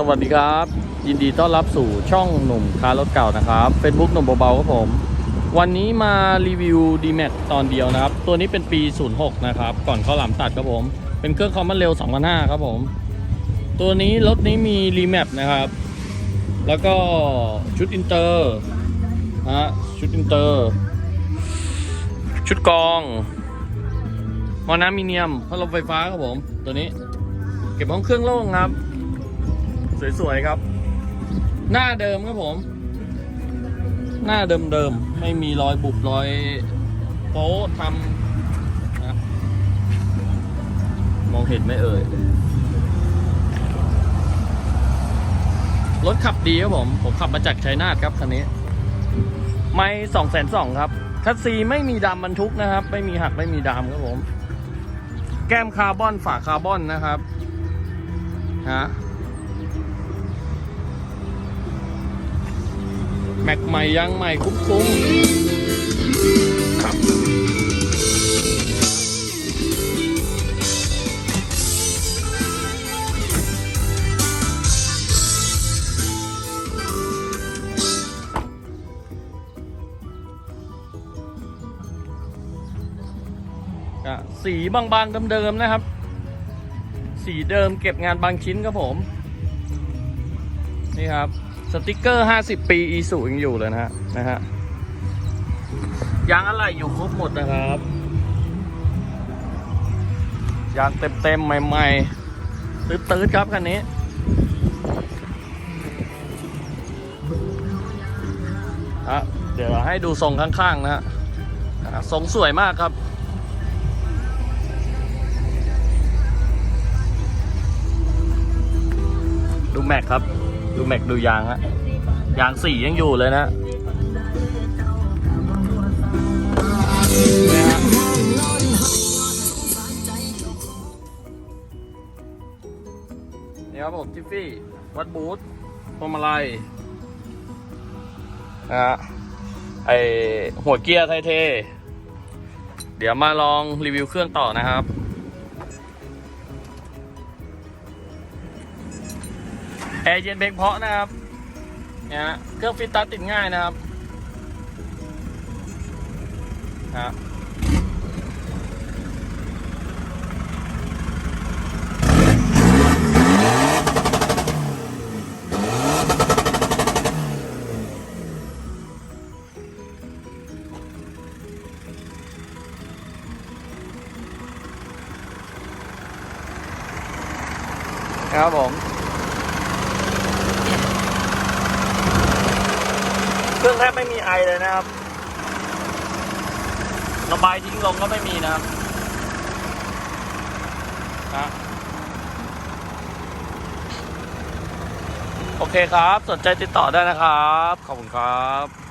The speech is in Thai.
สวัสดีครับ ยินดีต้อนรับสู่ช่องหนุ่มคารถเก่านะครับ Facebook หนุ่มเบาๆครับผม วันนี้มารีวิว d m a x ตอนเดียวนะครับ ตัวนี้เป็นปี 06 นะครับ ก่อนเข้าหลามตัดครับผม เป็นเครื่องคอมมันเร็ว2005 ครับผม ตัวนี้รถนี้มีรีแมปนะครับ แล้วก็ชุดอินเตอร์ฮะชุดอินเตอร์ ชุดกรองมอน้ำมีเนียมพัดลมไฟฟ้าครับผม ตัวนี้ เก็บห้องเครื่องโล่งครับ สวยๆครับ หน้าเดิมครับผม หน้าเดิมๆ ไม่มีรอยบุบรอยโป๊ทำนะมองเห็นไหมเอ่ย รถขับดีครับผม ผมขับมาจากชัยนาทครับคันนี้ ไม่สองแสนสองครับคัสซีไม่มีดำบรรทุกนะครับ ไม่มีหักไม่มีดำครับผม แก้มคาร์บอนฝาคาร์บอนนะครับฮะ ม็กใหม่ยางใหม่คุ้มๆครับสีบางๆเดิมๆนะครับ สีเดิมเก็บงานบางชิ้นครับผม นี่ครับสติกเกอร์ 50 ปีอีสูยังอยู่เลยนะฮะนะฮะยางอะไรอยู่ครบหมดนะครับยางเต็มๆใหม่ๆตื้ดๆครับคันนี้ฮะเดี๋ยวให้ดูทรงข้างๆนะฮะทรงสวยมากครับ ดูแม็กครับ ดูแม็กดูยางฮะยางสียังอยู่เลยนะนี่ครับผมทิฟฟี่ วัดบูธพวงมาลัยนะฮะไอหัวเกียร์ไทเท เดี๋ยวมาลองรีวิวเครื่องต่อนะครับ แอร์เย็นเบรกเพาะนะครับเนี่ยฮะเครื่องฟิตตัสติดง่ายนะครับฮะครับผม เครื่องแทบไม่มีไอเลยนะครับ ระบายทิ้งลงก็ไม่มีนะครับนะโอเคครับ สนใจติดต่อได้นะครับ ขอบคุณครับ